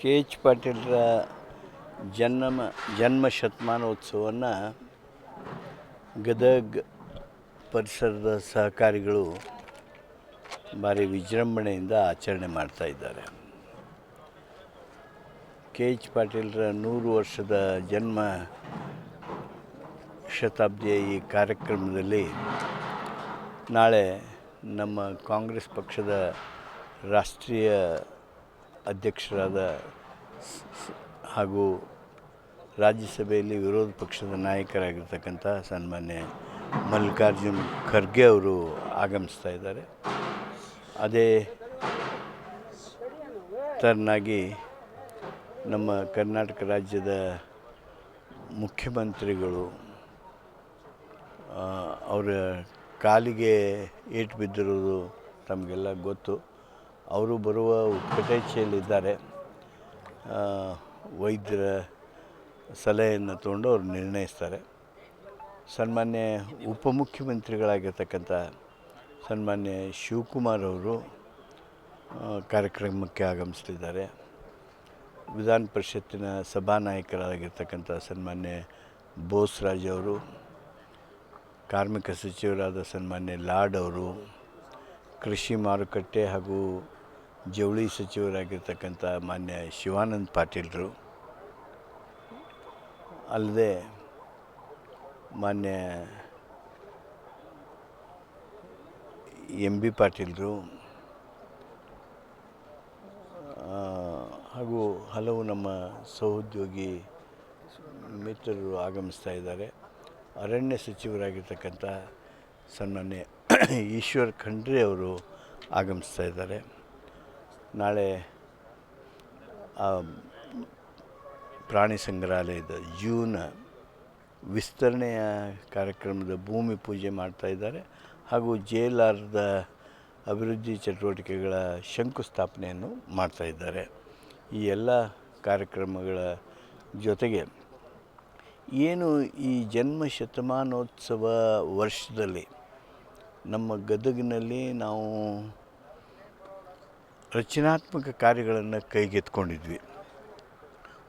K H ಪಾಟೀಲರ ಜನ್ಮ ಜನ್ಮ ಶತಮಾನೋತ್ಸವವನ್ನು ಗದಗ ಪರಿಸರದ ಸಹಕಾರಿಗಳು ಭಾರಿ ವಿಜೃಂಭಣೆಯಿಂದ ಆಚರಣೆ ಮಾಡ್ತಾ ಇದ್ದಾರೆ. ಕೆ ಎಚ್ ಪಾಟೀಲರ ನೂರು ವರ್ಷದ ಜನ್ಮ ಶತಾಬ್ದಿಯ ಈ ಕಾರ್ಯಕ್ರಮದಲ್ಲಿ ನಾಳೆ ನಮ್ಮ ಕಾಂಗ್ರೆಸ್ ಪಕ್ಷದ ರಾಷ್ಟ್ರೀಯ ಅಧ್ಯಕ್ಷರಾದ ಹಾಗೂ ರಾಜ್ಯಸಭೆಯಲ್ಲಿ ವಿರೋಧ ಪಕ್ಷದ ನಾಯಕರಾಗಿರ್ತಕ್ಕಂಥ ಸನ್ಮಾನ್ಯ ಮಲ್ಲಿಕಾರ್ಜುನ್ ಖರ್ಗೆ ಅವರು ಆಗಮಿಸ್ತಾ ಇದ್ದಾರೆ. ಅದೇ ತರನಾಗಿ ನಮ್ಮ ಕರ್ನಾಟಕ ರಾಜ್ಯದ ಮುಖ್ಯಮಂತ್ರಿಗಳು ಅವರ ಕಾಲಿಗೆ ಏಟು ಬಿದ್ದಿರೋದು ತಮಗೆಲ್ಲ ಗೊತ್ತು. ಅವರು ಬರುವ ಉತ್ಕಟೇಚ್ಛೆಯಲ್ಲಿದ್ದಾರೆ ವೈದ್ಯರ ಸಲಹೆಯನ್ನು ತಗೊಂಡು ಅವರು ನಿರ್ಣಯಿಸ್ತಾರೆ. ಸನ್ಮಾನ್ಯ ಉಪಮುಖ್ಯಮಂತ್ರಿಗಳಾಗಿರ್ತಕ್ಕಂಥ ಸನ್ಮಾನ್ಯ ಶಿವಕುಮಾರ್ ಅವರು ಕಾರ್ಯಕ್ರಮಕ್ಕೆ ಆಗಮಿಸ್ತಿದ್ದಾರೆ. ವಿಧಾನ ಪರಿಷತ್ತಿನ ಸಭಾನಾಯಕರಾಗಿರ್ತಕ್ಕಂಥ ಸನ್ಮಾನ್ಯ ಬೋಸ್ರಾಜ್ ಅವರು, ಕಾರ್ಮಿಕ ಸಚಿವರಾದ ಸನ್ಮಾನ್ಯ ಲಾಡ್ ಅವರು, ಕೃಷಿ ಮಾರುಕಟ್ಟೆ ಹಾಗೂ ಜವಳಿ ಸಚಿವರಾಗಿರ್ತಕ್ಕಂಥ ಮಾನ್ಯ ಶಿವಾನಂದ್ ಪಾಟೀಲರು, ಅಲ್ಲದೆ ಮಾನ್ಯ ಎಂ ಬಿ ಪಾಟೀಲರು ಹಾಗೂ ಹಲವು ನಮ್ಮ ಸಹೋದ್ಯೋಗಿ ಮಿತ್ರರು ಆಗಮಿಸ್ತಾ ಇದ್ದಾರೆ. ಅರಣ್ಯ ಸಚಿವರಾಗಿರ್ತಕ್ಕಂಥ ಸನ್ಮಾನ್ಯ ಈಶ್ವರ್ ಖಂಡ್ರೆ ಅವರು ಆಗಮಿಸ್ತಾ ಇದ್ದಾರೆ. ನಾಳೆ ಪ್ರಾಣಿ ಸಂಗ್ರಹಾಲಯದ ಜೂನ ವಿಸ್ತರಣೆಯ ಕಾರ್ಯಕ್ರಮದ ಭೂಮಿ ಪೂಜೆ ಮಾಡ್ತಾ ಇದ್ದಾರೆ. ಹಾಗೂ ಜೆ ಎಲ್ ಆರ್ದ ಅಭಿವೃದ್ಧಿ ಚಟುವಟಿಕೆಗಳ ಶಂಕುಸ್ಥಾಪನೆಯನ್ನು ಮಾಡ್ತಾ ಇದ್ದಾರೆ. ಈ ಎಲ್ಲ ಕಾರ್ಯಕ್ರಮಗಳ ಜೊತೆಗೆ ಏನು ಈ ಜನ್ಮ ಶತಮಾನೋತ್ಸವ ವರ್ಷದಲ್ಲಿ ನಮ್ಮ ಗದಗಿನಲ್ಲಿ ನಾವು ರಚನಾತ್ಮಕ ಕಾರ್ಯಗಳನ್ನು ಕೈಗೆತ್ಕೊಂಡಿದ್ವಿ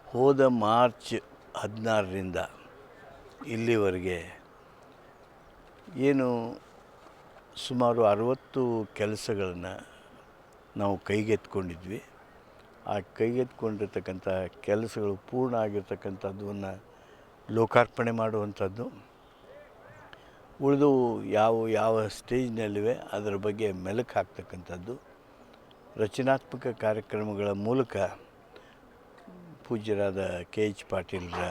ಹೋದ ಮಾರ್ಚ್ ಹದಿನಾರರಿಂದ ಇಲ್ಲಿವರೆಗೆ ಏನು ಸುಮಾರು ಅರವತ್ತು ಕೆಲಸಗಳನ್ನು ನಾವು ಕೈಗೆತ್ಕೊಂಡಿದ್ವಿ ಆ ಕೈಗೆತ್ಕೊಂಡಿರ್ತಕ್ಕಂಥ ಕೆಲಸಗಳು ಪೂರ್ಣ ಆಗಿರ್ತಕ್ಕಂಥದ್ದನ್ನು ಲೋಕಾರ್ಪಣೆ ಮಾಡುವಂಥದ್ದು. ಉಳಿದು ಯಾವ ಯಾವ ಸ್ಟೇಜ್ನಲ್ಲಿವೆ ಅದರ ಬಗ್ಗೆ ಮೆಲುಕು ಹಾಕ್ತಕ್ಕಂಥದ್ದು. ರಚನಾತ್ಮಕ ಕಾರ್ಯಕ್ರಮಗಳ ಮೂಲಕ ಪೂಜ್ಯರಾದ ಕೆ ಎಚ್ ಪಾಟೀಲರ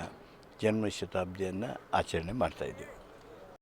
ಜನ್ಮ ಶತಾಬ್ದಿಯನ್ನು ಆಚರಣೆ ಮಾಡ್ತಾಯಿದ್ದೀವಿ